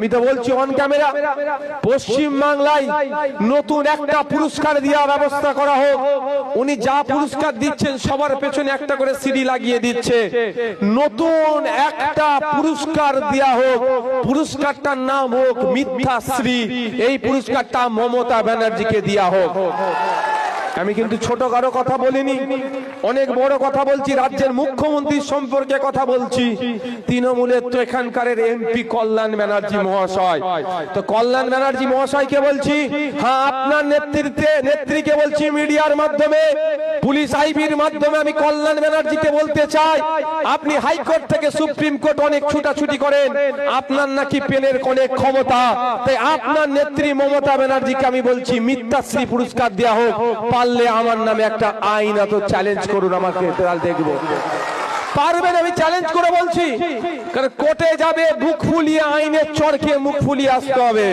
আমি তো বলছি অন ক্যামেরা পশ্চিম বাংলায় নতুন একটা পুরস্কার দেওয়ার ব্যবস্থা করা হোক। উনি যা পুরস্কার দিচ্ছেন, সবার পেছনে একটা করে সিডি লাগিয়ে দিচ্ছে। নতুন একটা পুরস্কার দেওয়া হোক। পুরস্কারটার নাম হোক মিথ্যাশ্রী এই পুরস্কারটা মমতা ব্যানার্জিকে দেওয়া হোক। আমি কিন্তু ছোট কারও কথা বলিনি। অনেক বড় কথা বলছি, রাজ্যের মুখ্যমন্ত্রীর সম্পর্কে কথা বলছি। তৃণমূলের তো এখানকার এমপি কল্যাণ ব্যানার্জি মহাশয়। তো কল্যাণ ব্যানার্জি মহাশয়কে বলছি হ্যাঁ আপনার নেতৃত্বে, নেত্রীকে বলছি মিডিয়ার মাধ্যমে, পুলিশ আইবির মাধ্যমে আমি কল্যাণ ব্যানার্জিকে বলতে চাই। আপনি হাইকোর্ট থেকে সুপ্রিম কোর্ট অনেক ছুটাছুটি করেন। আপনার নাকি পেনের অনেক ক্ষমতা। তাই আপনার নেত্রী মমতা ব্যানার্জিকে আমি বলছি, মিথ্যাশ্রী পুরস্কার দেওয়া হোক পারলে আমার নামে একটা আইন এত চ্যালেঞ্জ করুন, আমাকে দেখব পারবেন আমি চ্যালেঞ্জ করে বলছি। কারণ কোর্টে যাবে বুক ফুলিয়ে আইনের চরকে মুখ ফুলিয়ে আসতে হবে।